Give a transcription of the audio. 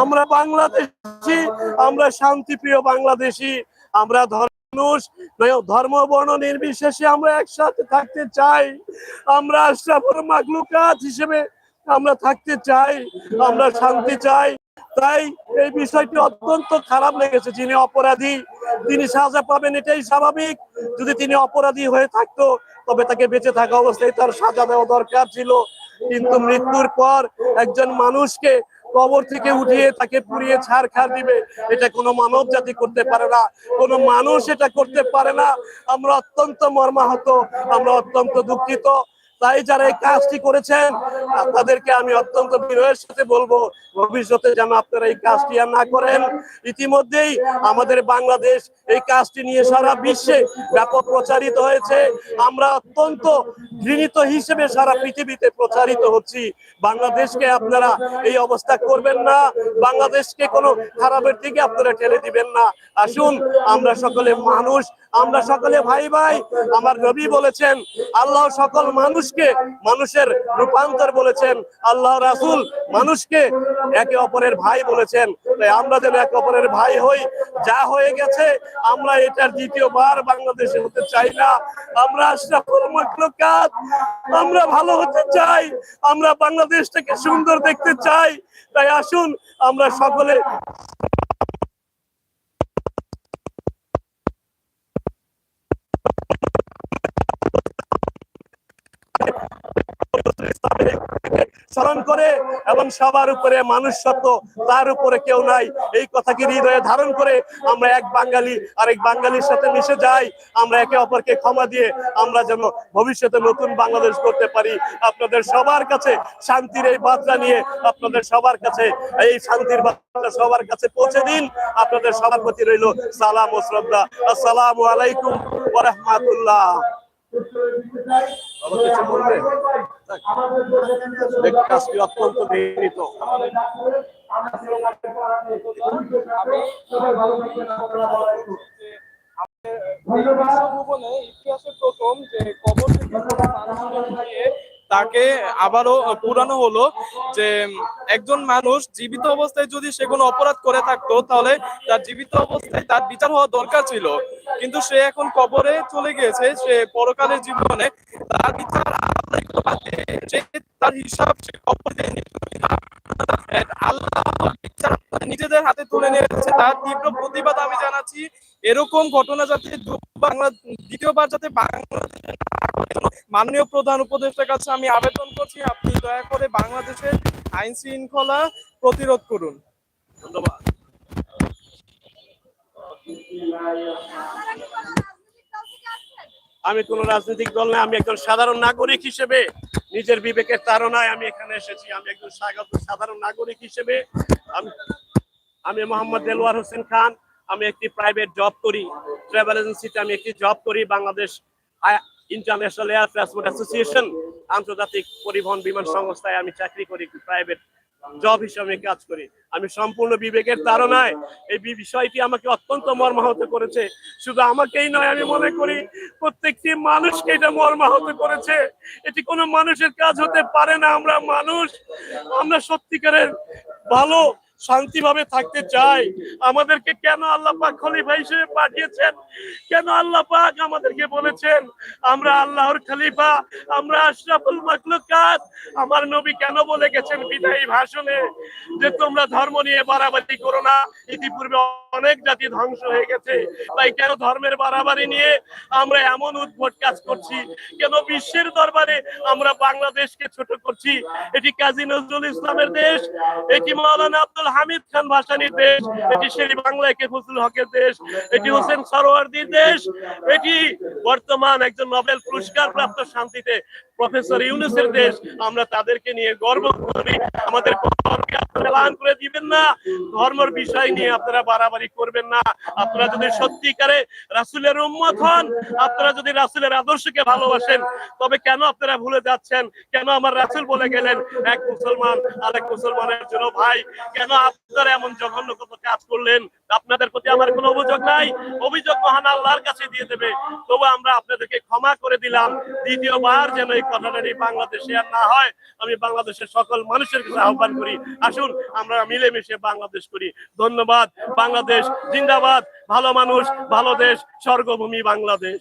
আমরা বাংলাদেশি, আমরা শান্তিপ্রিয় বাংলাদেশি, আমরা ধর্ম ধর্ম, বর্ণ নির্বিশেষে আমরা একসাথে থাকতে চাই। আমরা আশরাফুল মাকলুকাত হিসেবে আমরা থাকতে চাই, আমরা শান্তি চাই। তাই এই বিষয়টি অত্যন্ত খারাপ লেগেছে। যিনি অপরাধী, তিনি সাজা পাবেন, এটাই স্বাভাবিক। যদি তিনি অপরাধী হয়ে থাকতো, তবে তাকে বেঁচে থাকা অবস্থায় তার সাজা দেওয়া দরকার ছিল। কিন্তু মৃত্যুর পর একজন মানুষকে কবর থেকে উঠিয়ে তাকে পুড়িয়ে ছাড় খার দিবে, এটা কোনো মানব জাতি করতে পারে না। কোনো মানুষ এটা করতে পারে না। আমরা অত্যন্ত মর্মাহত, আমরা অত্যন্ত দুঃখিত। তাই যারা এই কাজটি করেছেন, তাদেরকে আমি অত্যন্ত বিনয়ের সাথে বলব, ভবিষ্যতে যেন আপনারা এই কাজটি আর না করেন। ইতিমধ্যেই আমাদের বাংলাদেশ এই কাজটি নিয়ে সারা বিশ্বে ব্যাপক প্রচারিত হয়েছে। আমরা অত্যন্ত ঘৃণিত হিসেবে সারা পৃথিবীতে প্রচারিত হচ্ছি। বাংলাদেশকে আপনারা এই অবস্থা করবেন না। বাংলাদেশকে কোনো খারাপের দিকে আপনারা ঠেলে দিবেন না। আসুন, আমরা সকলে মানুষ, আমরা সকলে ভাই ভাই আমার নবী বলেছেন, আল্লাহ সকল মানুষকে মানুষের রূপান্তর বলেছেন আল্লাহ রাসুল, মানুষকে একে অপরের ভাই বলেছেন। তাই আমরা যেন একে অপরের ভাই হই। যা হয়ে গেছে, আমরা এটার দ্বিতীয়বার বাংলাদেশে হতে চাই না। আমরা মাখলুকাত, আমরা ভালো হতে চাই। আমরা বাংলাদেশটাকে সুন্দর দেখতে চাই। তাই আসুন, আমরা সকলে স্মরণ করে এবং সবার উপরে মানুষ সত্য তার উপরে কেউ নাই। এই কথাকে হৃদয়ে ধারণ করে আমরা এক বাঙালি, আরেক বাঙালির সাথে মিশে যাই। আমরা একে অপরকে ক্ষমা দিয়ে আমরা যেন ভবিষ্যতে নতুন বাংলাদেশ করতে পারি। আপনাদের সবার কাছে শান্তির এই বার্তা নিয়ে আপনাদের সবার কাছে, এই শান্তির বার্তা সবার কাছে পৌঁছে দিন। আপনাদের সবার প্রতি রইল সালাম ও শ্রদ্ধা। আসসালামু আলাইকুম ওয়া রাহমাতুল্লাহ। বাবা, কিছু বলবে? কাজটি অত্যন্ত প্রথম যে কবর তাকে আবারও পুরানো হলো যে একজন মানুষ জীবিত অবস্থায় যদি সে কোনো অপরাধ করে থাকতো তাহলে তার জীবিত অবস্থায় তার বিচার হওয়া দরকার ছিল। কিন্তু সে এখন কবরে চলে গিয়েছে সে পরকালের জীবনে তার বিচার তার নিজেদের হাতে তুলে নিয়েছে তার তীব্র প্রতিবাদ আমি জানাচ্ছি, এরকম ঘটনা যাতে বাংলা দ্বিতীয়বার যাতে মাননীয় প্রধান উপদেষ্টার কাছে আমি আবেদন করছি, আপনি দয়া করে বাংলাদেশের আইন শৃঙ্খলা প্রতিরোধ করুন। ধন্যবাদ। আমি কোন রাজনৈতিক দল নয়, আমি একজন সাধারণ নাগরিক হিসেবে নিজের বিবেকের তাড়নায় আমি এখানে এসেছি। আমি একজন স্বাগত সাধারণ নাগরিক হিসেবে আমি আমি মোহাম্মদ দেলোয়ার হোসেন খান। আমি একটি প্রাইভেট জব করি। ট্রাভেল এজেন্সিতে আমি একটি জব করি। Bangladesh international air transport association আন্তর্জাতিক পরিবহন বিমান সংস্থায় আমি চাকরি করি। প্রাইভেট জব হিসাবে কাজ করি। আমি সম্পূর্ণ বিবেকের তাড়নায় এই বিষয়টি আমাকে অত্যন্ত মর্মাহত করেছে। শুধু আমাকেই নয়, আমি মনে করি প্রত্যেকটি মানুষকে এটা মর্মাহত করেছে। এটি কোনো মানুষের কাজ হতে পারে না। আমরা মানুষ, আমরা সত্যিকারের ভালো শান্তিভাবে থাকতে চাই। আমাদেরকে কেন আল্লাহ পাক খলিফা হিসেবে পাঠিয়েছেন? কেন আল্লাহ পাক আমাদেরকে বলেছেন, আমরা আল্লাহর খলিফা, আমরা আশরাফুল মাখলুকাত আমার নবী কেন বলে গেছেন বিদায়ী ভাষণে যে তোমরা ধর্ম নিয়ে বাড়াবাড়ি করো না? ইতিপূর্বে অনেক জাতি ধ্বংস হয়ে গেছে। তাই কেন ধর্মের বাড়াবাড়ি নিয়ে আমরা এমন উদ্ভট কাজ করছি? কেন বিশ্বের দরবারে আমরা বাংলাদেশকে ছোট করছি? এটি কাজী নজরুল ইসলামের দেশ, এটি মাওলানা আব্দুল হামিদ খান ভাসানির দেশ, এটি শেরি বাংলা কে ফজলুল হকের দেশ, এটি হোসেন সরোয়ারদির দেশ, এটি বর্তমান একজন নোবেল পুরস্কার প্রাপ্ত শান্তিতে প্রফেসর ইউনুসের দেশ। আমরা তাদেরকে নিয়ে গর্ব করি। আমাদের চালান করে দিবেন না। ধর্মের বিষয় নিয়ে আপনারা বাড়াবাড়ি করবেন না। আপনারা যদি সত্যিকারে রাসুলের উম্মত হন, আপনারা যদি রাসুলের আদর্শকে ভালোবাসেন, তবে কেন আপনারা ভুলে যাচ্ছেন? কেন আমার রাসুল বলে গেলেন, এক মুসলমান আরেক মুসলমানের জন্য ভাই কেন আপনারা এমন জঘন্য কত কাজ করলেন? আপনাদের প্রতি আমার কোনো অভিযোগ নাই? অভিযোগ মহান আল্লাহর কাছে দিয়ে দেবে। তবু আমরা আপনাদেরকে ক্ষমা করে দিলাম। দ্বিতীয়বার যেন এই কথাটা বাংলাদেশে আর না হয়, আমি বাংলাদেশের সকল মানুষের কাছে আহ্বান করি। আসুন আমরা মিলেমিশে বাংলাদেশ করি। ধন্যবাদ। বাংলাদেশ জিন্দাবাদ। ভালো মানুষ ভালো দেশ স্বর্গভূমি বাংলাদেশ।